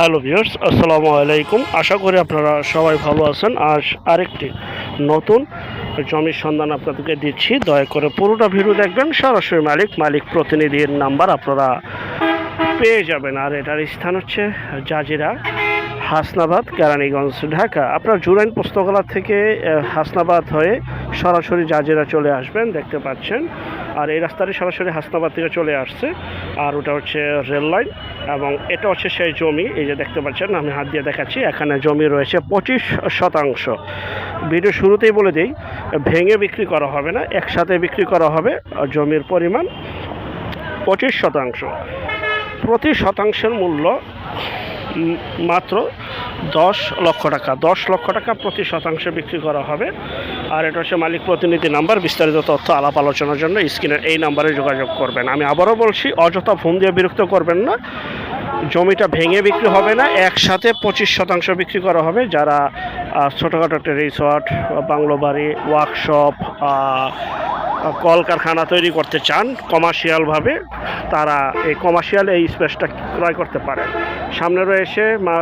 Hello viewers, আসসালামু আলাইকুম। আশা করি আপনারা সবাই ভালো আছেন। আর আরেকটি নতুন জমির সন্ধান আপনাদেরকে দিচ্ছি। দয়া করে পুরোটা ভিডিও দেখবেন। সরাসরি মালিক মালিক প্রতিনিধির নাম্বার আপনারা পেয়ে যাবেন। আর এটার স্থান হচ্ছে জাজিরা। হাসনাবাদ, কেরানীগঞ্জ, ঢাকা। আপনার জুরাইন পুস্তকালয় থেকে হাসনাবাদ হয়ে সরাসরি জাজেরা চলে আসবেন, দেখতে পাচ্ছেন। আর এই রাস্তাটি সরাসরি হাসনাবাদ থেকে চলে আসছে। আর ওটা হচ্ছে রেল লাইন এবং এটা হচ্ছে সেই জমি। এই যে দেখতে পাচ্ছেন, আমি হাত দিয়ে দেখাচ্ছি, এখানে জমি রয়েছে পঁচিশ শতাংশ। ভিডিও শুরুতেই বলে দিই, ভেঙে বিক্রি করা হবে না, একসাথে বিক্রি করা হবে, জমির পরিমাণ পঁচিশ শতাংশ। প্রতি শতাংশের মূল্য মাত্র দশ লক্ষ টাকা। দশ লক্ষ টাকা প্রতি শতাংশে বিক্রি করা হবে। আর এটা হচ্ছে মালিক প্রতিনিধি নাম্বার, বিস্তারিত তথ্য, আলাপ আলোচনার জন্য স্ক্রিনের এই নাম্বারে যোগাযোগ করবেন। আমি আবারও বলছি, অযথা ফোন দিয়ে বিরক্ত করবেন না। জমিটা ভেঙে বিক্রি হবে না, একসাথে পঁচিশ শতাংশ বিক্রি করা হবে। যারা ছোটোখাটো একটা রিসর্ট বাংলো বাড়ি ওয়ার্কশপ কলকারখানা তৈরি করতে চান কমার্শিয়ালভাবে তারা এই কমার্শিয়াল এই স্পেসটা ক্রয় করতে পারে। সামনে রয়েছে মা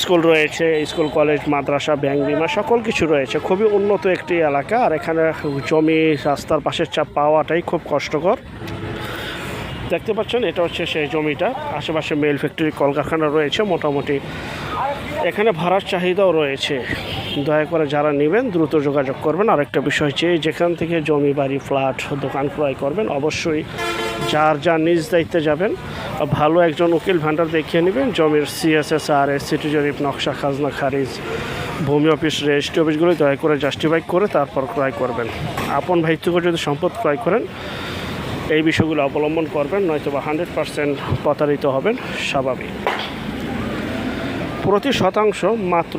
স্কুল রয়েছে স্কুল কলেজ মাদ্রাসা ব্যাংক বিমা, সকল কিছু রয়েছে। খুবই উন্নত একটি এলাকা, আর এখানে জমি, রাস্তার পাশের চাপ পাওয়াটাই খুব কষ্টকর। দেখতে পাচ্ছেন, এটা হচ্ছে সেই জমিটা। আশেপাশে মেল ফ্যাক্টরি কলকারখানা রয়েছে মোটামুটি। এখানে ভাড়ার চাহিদাও রয়েছে। দয়া করে যারা নেবেন, দ্রুত যোগাযোগ করবেন। আরেকটা বিষয় যে যেখান থেকে জমি, বাড়ি, ফ্ল্যাট, দোকান ক্রয় করবেন, অবশ্যই যার যার নিজ দায়িত্বে যাবেন, ভালো একজন উকিল ভান্ডার দেখিয়ে নেবেন। জমির সিএসএসআর এস সিটি জরিপ নকশা, খাজনা, খারিজ, ভূমি অফিস, রেজিস্ট্রি অফিসগুলো দয়া করে জাস্টিফাই করে তারপর ক্রয় করবেন। আপন ভাই যদি সম্পদ ক্রয় করেন, এই বিষয়গুলো অবলম্বন করবেন নয়তো বা হান্ড্রেড পার্সেন্ট প্রতারিত হবেন, স্বাভাবিক। প্রতি শতাংশ মাত্র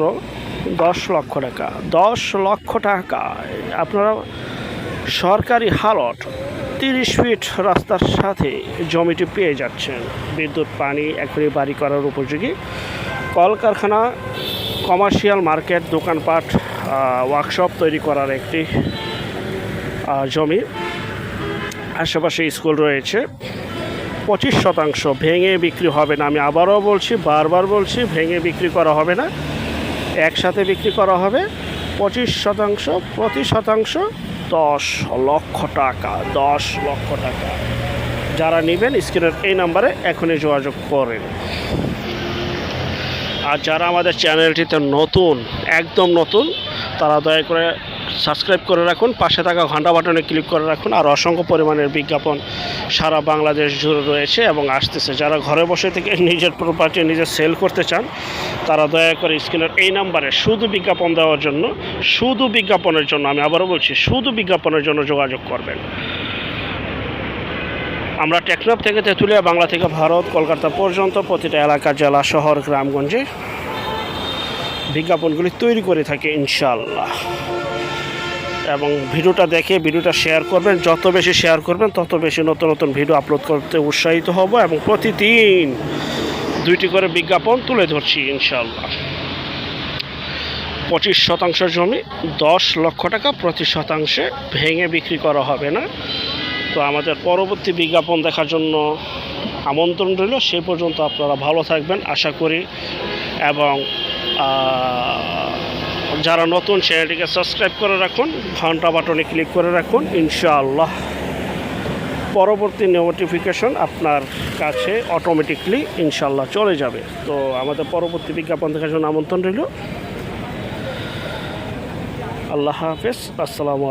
দশ লক্ষ টাকা, দশ লক্ষ টাকা। আপনারা সরকারি হালট তিরিশ ফিট রাস্তার সাথে জমিটি পেয়ে যাচ্ছেন। বিদ্যুৎ, পানি এখনই বাড়ি করার উপযোগী। কলকারখানা, কমার্শিয়াল মার্কেট, দোকানপাট ওয়ার্কশপ তৈরি করার একটি জমি। আশেপাশে স্কুল রয়েছে। পঁচিশ শতাংশ ভেঙে বিক্রি হবে না। আমি আবারও বলছি, বারবার বলছি, ভেঙে বিক্রি করা হবে না। একসাথে বিক্রি করা হবে পঁচিশ শতাংশ, প্রতি শতাংশ দশ লক্ষ টাকা, দশ লক্ষ টাকা। যারা নেবেন স্ক্রিনের এই নাম্বারে এখনই যোগাযোগ করেন। আর যারা আমাদের চ্যানেলটিতে নতুন, একদম নতুন, তারা দয়া করে সাবস্ক্রাইব করে রাখুন, পাশে থাকা ঘণ্টা বাটনে ক্লিক করে রাখুন, আর অসংখ্য পরিমাণের বিজ্ঞাপন সারা বাংলাদেশ জুড়ে রয়েছে এবং আসতেছে। যারা ঘরে বসে থেকে নিজের প্রপার্টি নিজে সেল করতে চান তারা দয়া করে স্ক্রিনের এই নাম্বারে শুধু বিজ্ঞাপন দেওয়ার জন্য, শুধু বিজ্ঞাপনের জন্য, আমি আবারও বলছি, শুধু বিজ্ঞাপনের জন্য যোগাযোগ করবেন। আমরা টেকনাফ থেকে তেঁতুলিয়া, বাংলা থেকে ভারত, কলকাতা পর্যন্ত প্রতিটা এলাকা, জেলা, শহর, গ্রামগঞ্জে বিজ্ঞাপনগুলি তৈরি করে থাকি ইনশাল্লাহ এবং ভিডিওটা দেখে, ভিডিওটা শেয়ার করবেন, যত বেশি শেয়ার করবেন, তত বেশি নতুন নতুন ভিডিও আপলোড করতে উৎসাহিত হব এবং প্রতিদিন দুইটি করে বিজ্ঞাপন তুলে ধরছি ইনশাল্লাহ পঁচিশ শতাংশ জমি, দশ লক্ষ টাকা প্রতি শতাংশে ভেঙে বিক্রি করা হবে না। তো আমাদের পরবর্তী বিজ্ঞাপন দেখার জন্য আমন্ত্রণ রইল। সেই পর্যন্ত আপনারা ভালো থাকবেন, আশা করি। এবং যারা নতুন, চ্যানেলটিকে সাবস্ক্রাইব করে রাখুন, ঘণ্টা বাটনে ক্লিক করে রাখুন, ইনশাআল্লাহ। পরবর্তী নোটিফিকেশন আপনার কাছে অটোমেটিকলি ইনশাল্লাহ চলে যাবে। তো আমাদের পরবর্তী বিজ্ঞাপন দেখার জন্য আমন্ত্রণ রইল। আল্লাহ হাফেজ। আসসালামু